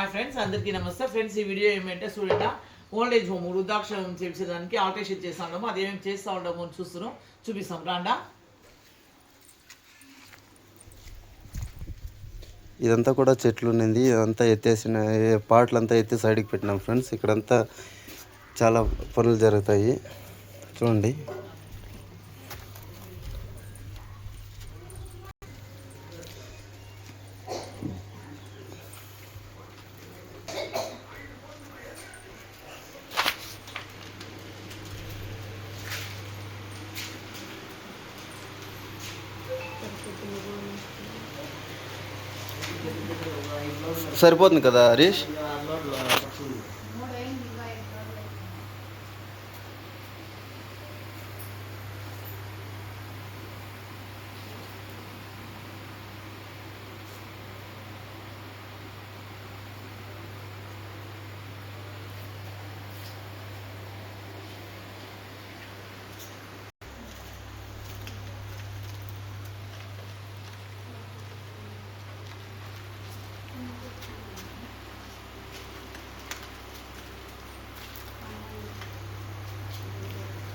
Hi friends అందరికీ నమస్తే. Friends ఈ వీడియో ఏమంటే చూడండి ఓల్డ్ ఏజ్ హోమ్ వృద్ధాక్షరం హోమ్ చేసేదానికి ఆల్టరేషన్ చేస్తా అది అదేమేమి చేస్తూ ఉండము అని చూస్తున్నాం. చూపిస్తాం. రాండా? ఇదంతా కూడా చెట్లు ఉన్నింది. ఇదంతా ఎత్తేసిన పాటలంతా ఎత్తి సైడ్కి పెట్టినాం ఫ్రెండ్స్ ఇక్కడంతా చాలా పనులు జరుగుతాయి. చూడండి. సరిపోతుంది కదా హరీష్?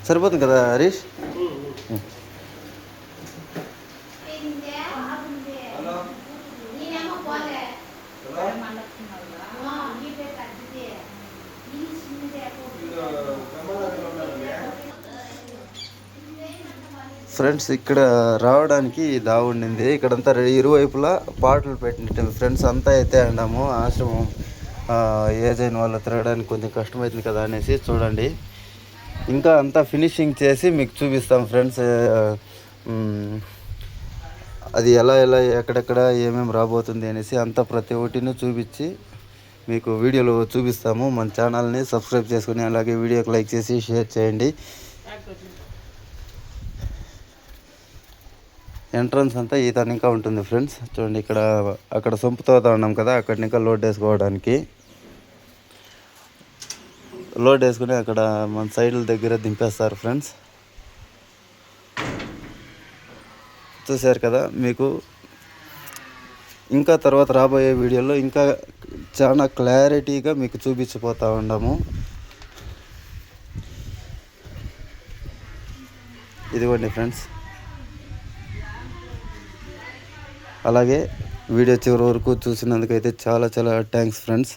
సరిపోతుంది కదా హరీష్? ఫ్రెండ్స్ ఇక్కడ రావడానికి దావుండింది ఇక్కడంతా ఇరువైపులా పాటలు పెట్టినట్టు ఫ్రెండ్స్ అంతా అయితే అన్నాము ఆశ్రమం ఏజ్ అయిన వాళ్ళు తిరగడానికి కొంచెం కష్టమవుతుంది కదా అనేసి చూడండి. ఇంకా అంతా ఫినిషింగ్ చేసి మీకు చూపిస్తాం ఫ్రెండ్స్ అది ఎలా ఎలా ఎక్కడెక్కడ ఏమేమి రాబోతుంది అనేసి అంతా ప్రతి ఒక్కటిని చూపించి మీకు వీడియోలో చూపిస్తాము. మన ఛానల్ని సబ్స్క్రైబ్ చేసుకుని అలాగే వీడియోకి లైక్ చేసి షేర్ చేయండి. ఎంట్రన్స్ అంతా ఈ ఇంకా ఉంటుంది ఫ్రెండ్స్ చూడండి ఇక్కడ అక్కడ సొంపుతో ఉన్నాం కదా అక్కడ ఇంకా లోడ్ వేసుకోవడానికి. లోడ్ వేసుకుని అక్కడ మన సైడ్ల దగ్గర దింపేస్తారు ఫ్రెండ్స్. చూశారు కదా మీకు? ఇంకా తర్వాత రాబోయే వీడియోలో ఇంకా చాలా క్లారిటీగా మీకు చూపించిపోతూ ఉన్నాము ఇదిగోండి ఫ్రెండ్స్. అలాగే వీడియో చివరి వరకు చూసినందుకైతే చాలా చాలా థ్యాంక్స్ ఫ్రెండ్స్.